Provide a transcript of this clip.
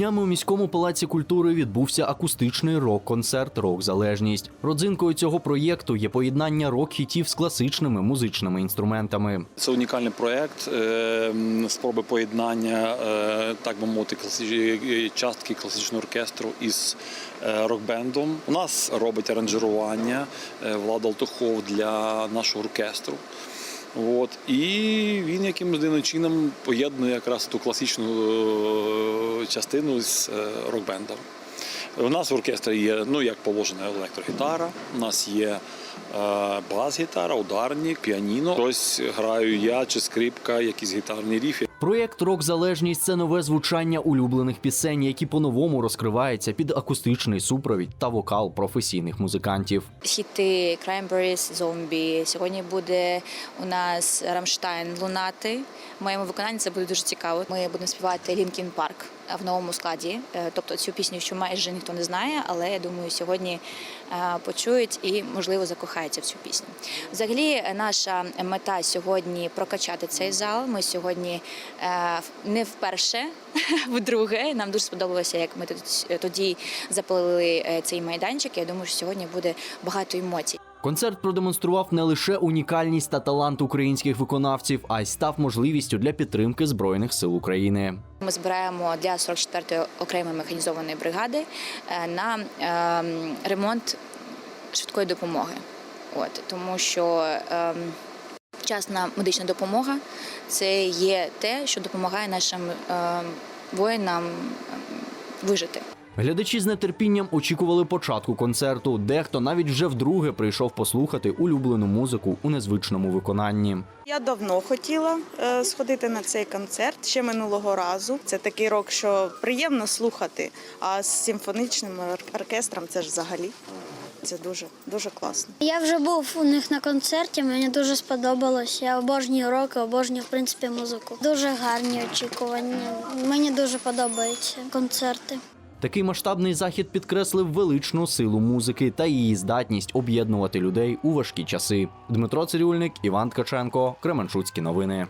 Днями у міському палаці культури відбувся акустичний рок-концерт Рок Залежність. Родзинкою цього проєкту є поєднання рок-хітів з класичними музичними інструментами. Це унікальний проєкт е, спроби поєднання, е, так би мовити, класичної частки класичного оркестру із е, рок-бендом. У нас робить аранжирування е, Влад Алтухов для нашого оркестру. От. І він якимось дивним чином поєднує якраз ту класичну е, частину з е, рок-бендом. У нас в оркестрі є, ну як положено, електрогітара, у нас є бас-гітара, ударник, піаніно. Хтось граю я чи скрипка, якісь гітарні ріфи. Проєкт Рок Залежність це нове звучання улюблених пісень, які по-новому розкриваються під акустичний супровід та вокал професійних музикантів. Хіти Cranberries, Зомбі. Сьогодні буде у нас Рамштайн Лунати. В моєму виконанні це буде дуже цікаво. Ми будемо співати Лінкін Парк в новому складі. Е, Тобто цю пісню, що майже ніхто не знає, але я думаю, сьогодні е, почують і можливо закохаються в цю пісню. Взагалі, е, наша мета сьогодні прокачати цей зал. Ми сьогодні е, не вперше, вдруге. Нам дуже сподобалося, як ми тоді запалили е, цей майданчик. Я думаю, що сьогодні буде багато емоцій. Концерт продемонстрував не лише унікальність та талант українських виконавців, а й став можливістю для підтримки збройних сил України. Ми збираємо для 44-ї окремої механізованої бригади е, на ем, ремонт швидкої допомоги. От тому що ем, вчасна медична допомога це є те, що допомагає нашим ем, воїнам ем, вижити. Глядачі з нетерпінням очікували початку концерту. Дехто навіть вже вдруге прийшов послухати улюблену музику у незвичному виконанні. Я давно хотіла е, сходити на цей концерт ще минулого разу. Це такий рок, що приємно слухати. А з симфонічним ор- оркестром це ж взагалі це дуже дуже класно. Я вже був у них на концерті, мені дуже сподобалось. Я обожнюю рок, і обожнюю в принципі музику. Дуже гарні очікування. Мені дуже подобаються концерти. Такий масштабний захід підкреслив величну силу музики та її здатність об'єднувати людей у важкі часи. Дмитро Цирюльник, Іван Ткаченко, Кременчуцькі новини.